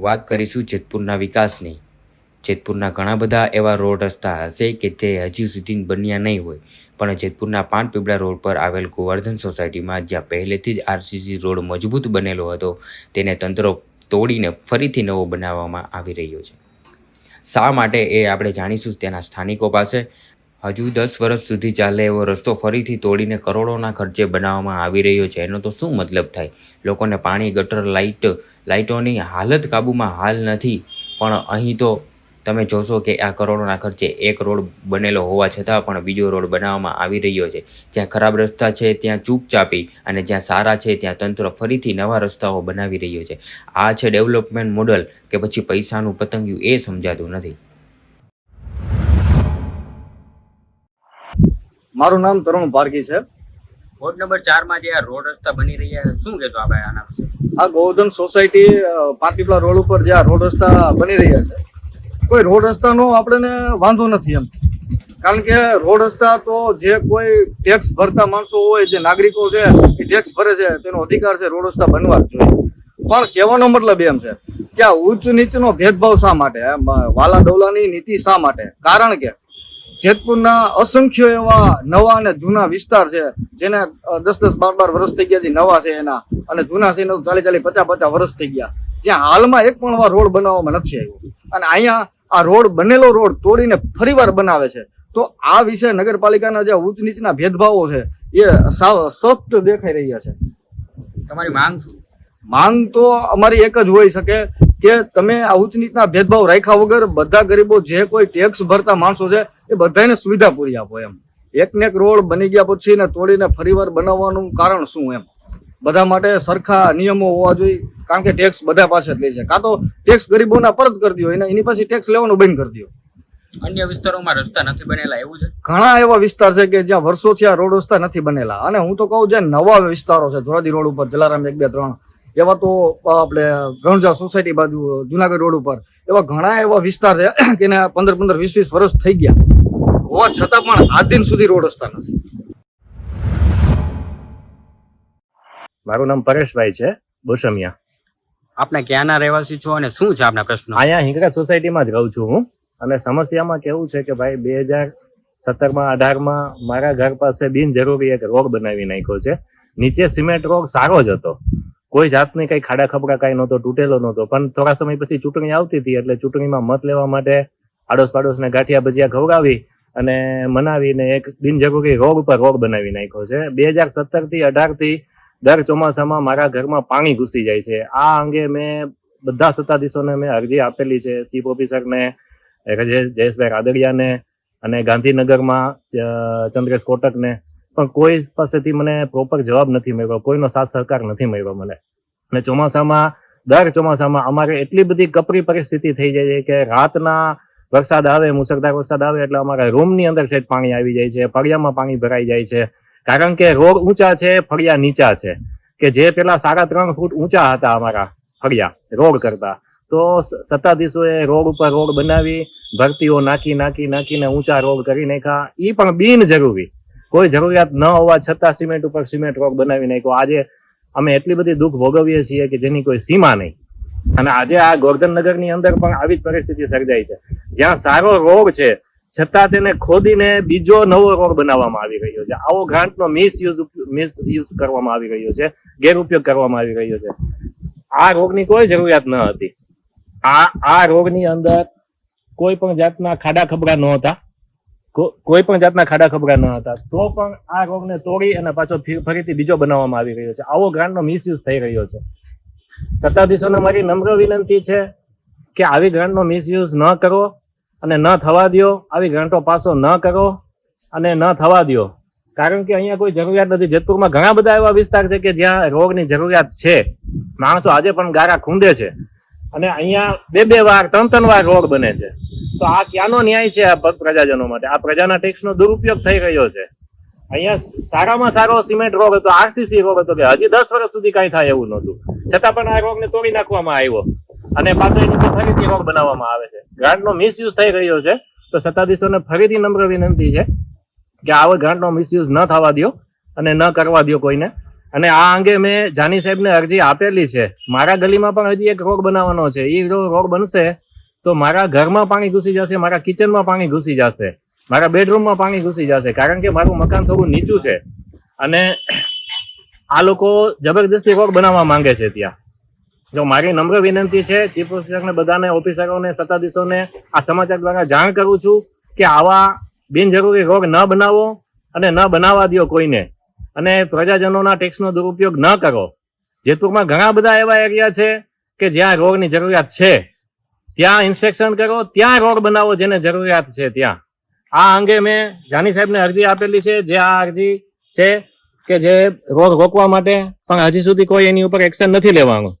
વાત કરીશું જેતપુરના વિકાસની. જેતપુરના ઘણા બધા એવા રોડ રસ્તા હશે કે જે હજી સુધી બન્યા નહીં હોય. પણ જેતપુરના પાન પીપળા રોડ પર આવેલ ગોવર્ધન સોસાયટીમાં જ્યાં પહેલેથી જ આરસીસી રોડ મજબૂત બનેલો હતો, તેને તંત્ર તોડીને ફરીથી નવો બનાવવામાં આવી રહ્યો છે. શા માટે એ આપણે જાણીશું તેના સ્થાનિકો પાસે. હજુ દસ વર્ષ સુધી ચાલે એવો રસ્તો ફરીથી તોડીને કરોડોના ખર્ચે બનાવવામાં આવી રહ્યો છે. એનો તો શું મતલબ થાય? લોકોને પાણી, ગટર લાઇટ લાઇટોની હાલત કાબૂમાં હાલ નથી પણ અહીં તો તમે જોશો કે આ કરોડોના ખર્ચે એક રોડ બનેલો હોવા છતાં પણ બીજો રોડ બનાવવામાં આવી રહ્યો છે. જ્યાં ખરાબ રસ્તા છે ત્યાં ચૂપચાપી અને જ્યાં સારા છે ત્યાં તંત્ર ફરીથી નવા રસ્તાઓ બનાવી રહ્યો છે. આ છે ડેવલપમેન્ટ મોડલ કે પછી પૈસાનું પતંગિયું એ સમજાતું નથી. મારું નામ તરુણ પારકી છે. વોર્ડ નંબર ચારમાં જે આ રોડ રસ્તા બની રહ્યા છે શું કહેશો આપણે આના વિશે? આ ગોવર્ધન સોસાયટી પાટીપલા રોડ ઉપર જે આ રોડ રસ્તા બની રહ્યા છે, કોઈ રોડ રસ્તાનો આપણને વાંધો નથી એમ. કારણ કે રોડ રસ્તા તો જે કોઈ ટેક્સ ભરતા માણસો હોય, જે નાગરિકો છે, એ ટેક્સ ભરે છે, તેનો અધિકાર છે રોડ રસ્તા બનવા જ જોઈએ. પણ કહેવાનો મતલબ એમ છે કે આ ઉચ્ચ નીચનો ભેદભાવ શા માટે? વાલા ડોલાની નીતિ શા માટે? કારણ કે જેતપુરના અસંખ્ય એવા નવા અને જૂના વિસ્તાર છે જેને દસ દસ બાર બાર વર્ષ થઈ ગયા છે નવા છે એના. અને જૂના છે એના ચાલી ચાલી પચાસ પચાસ વર્ષ થઈ ગયા. જ્યાં હાલમાં એક પણ એવા રોડ બનાવવામાં નથી આવ્યો. અને અહીંયા આ રોડ બનેલો રોડ તોડીને ફરીવાર બનાવે છે. તો આ વિશે નગરપાલિકાના જે ઉચ્ચ નીચના ભેદભાવો છે એ સાવ સ્પષ્ટ દેખાઈ રહ્યા છે. તમારી માંગ શું? માંગ તો અમારી એક જ હોઈ શકે કે તમે આ ઉચ્ચ નીચના ભેદભાવ રાખ્યા વગર બધા ગરીબો જે કોઈ ટેક્સ ભરતા માણસો છે એ બધાને સુવિધા પૂરી આપો એમ. એકને એક રોડ બની ગયા પછી ને તોડીને ફરીવાર બનાવવાનું કારણ શું એમ? બધા માટે સરખા નિયમો હોવા જોઈએ કારણ કે ટેક્સ બધા પાસે જ લે છે. કાં તો ટેક્સ ગરીબોના પરત કરી દો એને એની પાસે ટેક્સ લેવાનું બંધ કરી દો. અન્ય વિસ્તારોમાં રસ્તા નથી બનેલા એવું છે? ઘણા એવા વિસ્તાર છે કે જ્યાં વર્ષોથી આ રોડ રસ્તા નથી બનેલા. અને હું તો કહું જે નવા વિસ્તારો છે ધોરાજી રોડ ઉપર જલારામ એક બે ત્રણ એવા તો આપણે રણજા સોસાયટી બાજુ જુનાગઢ રોડ ઉપર એવા ઘણા એવા વિસ્તાર છે કે એને પંદર પંદર વીસ વીસ વર્ષ થઈ ગયા. હોવા છતાં પણ આજ દિન સુધી રોડ રસ્તા નથી. મારું નામ પરેશભાઈ છે બોસમિયા. આપણે ક્યાંના રહેવાસી છો અને શું છે આપના પ્રશ્નો? અહીંયા હિંગડા સોસાયટીમાં જ રહું છું હું અને સમસ્યામાં કેવું છે કે ભાઈ બે હજાર સત્તરમાં અઢારમાં મારા ઘર પાસે બિનજરૂરી એક રોડ બનાવી નાખ્યો છે. નીચે સિમેન્ટ રોડ સારો જ હતો. કોઈ જાતની કઈ ખાડા ખબડા કઈ નહોતો, તૂટેલો નહોતો. પણ થોડા સમય પછી ચૂંટણી આવતી હતી એટલે ચૂંટણીમાં મત લેવા માટે આડોશ પાડોશને ગાંઠિયા ભજીયા ખવડાવી અને મનાવીને એક બિનજરૂરી રોડ ઉપર રોડ બનાવી નાખ્યો છે. બે હજાર સત્તરથી અઢારથી દર ચોમાસામાં મારા ઘરમાં પાણી ઘૂસી જાય છે. આ અંગે મેં બધા સત્તાધીશોને મેં અરજી આપેલી છે. ચીફ ઓફિસરને જયેશભાઈ રાદડિયાને અને ગાંધીનગરમાં ચંદ્રેશ કોટકને પણ કોઈ પાસેથી મને પ્રોપર જવાબ નથી મળ્યો, કોઈનો સાથ સહકાર નથી મળ્યો મને. અને ચોમાસામાં, દર ચોમાસામાં અમારે એટલી બધી કપરી પરિસ્થિતિ થઈ જાય છે કે રાતના વરસાદ આવે, મુસળધાર વરસાદ આવે, એટલે અમારા રૂમની અંદર છે પાણી આવી જાય છે, ફળિયામાં પાણી ભરાઈ જાય છે. કારણ કે રોડ ઊંચા છે, ફળિયા નીચા છે. કે જે પેલા સાડા ત્રણ ફૂટ ઊંચા હતા અમારા ફળિયા, રોડ કરતા. તો સત્તાધીશોએ રોડ ઉપર રોડ બનાવી, ભરતીઓ નાખી નાખી, નાખીને ઊંચા રોડ કરી નાખ્યા. એ પણ બિનજરૂરી. કોઈ જરૂરિયાત ન હોવા છતાં સિમેન્ટ ઉપર સિમેન્ટ રોક બનાવી નાખ્યો આજે અમે એટલી બધી દુઃખ ભોગવીએ છીએ કે જેની કોઈ સીમા નહીં. અને આજે આ ગોરધનનગરની અંદર પણ આવી જ પરિસ્થિતિ સર્જાઈ છે. જ્યાં સારો રોગ છે, છતાં તેને ખોદીને બીજો નવો રોગ બનાવવામાં આવી રહ્યો છે. આવો ગ્રાન્ટનો મિસયુઝ મિસયુઝ કરવામાં આવી રહ્યો છે. ગેરઉપયોગ કરવામાં આવી રહ્યો છે. આ રોગની કોઈ જરૂરિયાત ન હતી. આ આ રોગની અંદર કોઈ પણ જાતના ખાડા ખબડા ન હતા કો- કોઈ પણ જાતના ખાડા ખબરા ન હતા, તો પણ આ રોગને તોડી અને પાછો ફરીથી બીજો બનાવવામાં આવી રહ્યો છે. આવો ગ્રાન્ટનો મિસયુઝ થઈ રહ્યો છે. સત્તાધીશોને મારી નમ્ર વિનંતી છે કે આવી ગ્રાન્ટનો મિસયુઝ ન કરો અને ન થવા દ્યો. આવી ગ્રાન્ટો પાસો ન કરો અને ન થવા દ્યો. કારણ કે અહીંયા કોઈ જરૂરિયાત નથી. જેતપુરમાં ઘણા બધા એવા વિસ્તાર છે કે જ્યાં રોગની જરૂરિયાત છે. માણસો આજે પણ ગારા ખૂંદે છે. અને અહીંયા બે બે વાર, ત્રણ ત્રણ વાર રોગ બને છે. તો આ ક્યાંનો ન્યાય છે આ પ્રજાજનો માટે? આ પ્રજાના ટેક્સનો દુરુપયોગ થઈ રહ્યો છે. અહીંયા સારામાં સારો સિમેન્ટ રોગ હતો આરસીસી રોગ હતો કે હજી દસ વર્ષ સુધી કઈ થાય એવું નહોતું. છતાં પણ આ રોગને તોડી નાખવામાં આવ્યો. અને પાછો એની ફરીથી રોગ બનાવવામાં આવે છે. ગ્રાન્ટનો મિસયુઝ થઈ રહ્યો છે. તો સત્તાધીશોને ફરીથી નમ્ર વિનંતી છે કે આવો ગ્રાન્ટનો મિસયુઝ ન થવા દ્યો અને ન કરવા દ્યો કોઈને. અને આ અંગે મેં જાની સાહેબને અરજી આપેલી છે. મારા ગલીમાં પણ હજી એક રોડ બનાવવાનો છે. એ જો રોડ બનશે તો મારા ઘરમાં પાણી ઘૂસી જશે, મારા કિચનમાં પાણી ઘૂસી જશે, મારા બેડરૂમમાં પાણી ઘૂસી જશે, કારણ કે મારું મકાન થોડું નીચું છે. અને આ લોકો જબરદસ્તી રોડ બનાવવા માંગે છે ત્યાં. જો મારી નમ્ર વિનંતી છે, ચીફ ઓફિસરને બધાને, ઓફિસરોને, સત્તાધીશોને આ સમાચાર દ્વારા જાણ કરું છું કે આવા બિનજરૂરી રોગ ન બનાવો અને ન બનાવવા દો કોઈને. અને પ્રજાજનોના ટેક્સનો દુરુપયોગ ન કરો. જેતપુરમાં ઘણા બધા એવા એરિયા છે કે જ્યાં રોગની જરૂરિયાત છે. ત્યાં ઇન્સ્પેક્શન કરો, ત્યાં રોડ બનાવો જેને જરૂરિયાત છે ત્યાં. આ અંગે મેં જાની સાહેબને અરજી આપેલી છે. જે આ અરજી છે કે જે રોગ રોકવા માટે પણ હજી સુધી કોઈ એની ઉપર એક્શન નથી લેવાનું.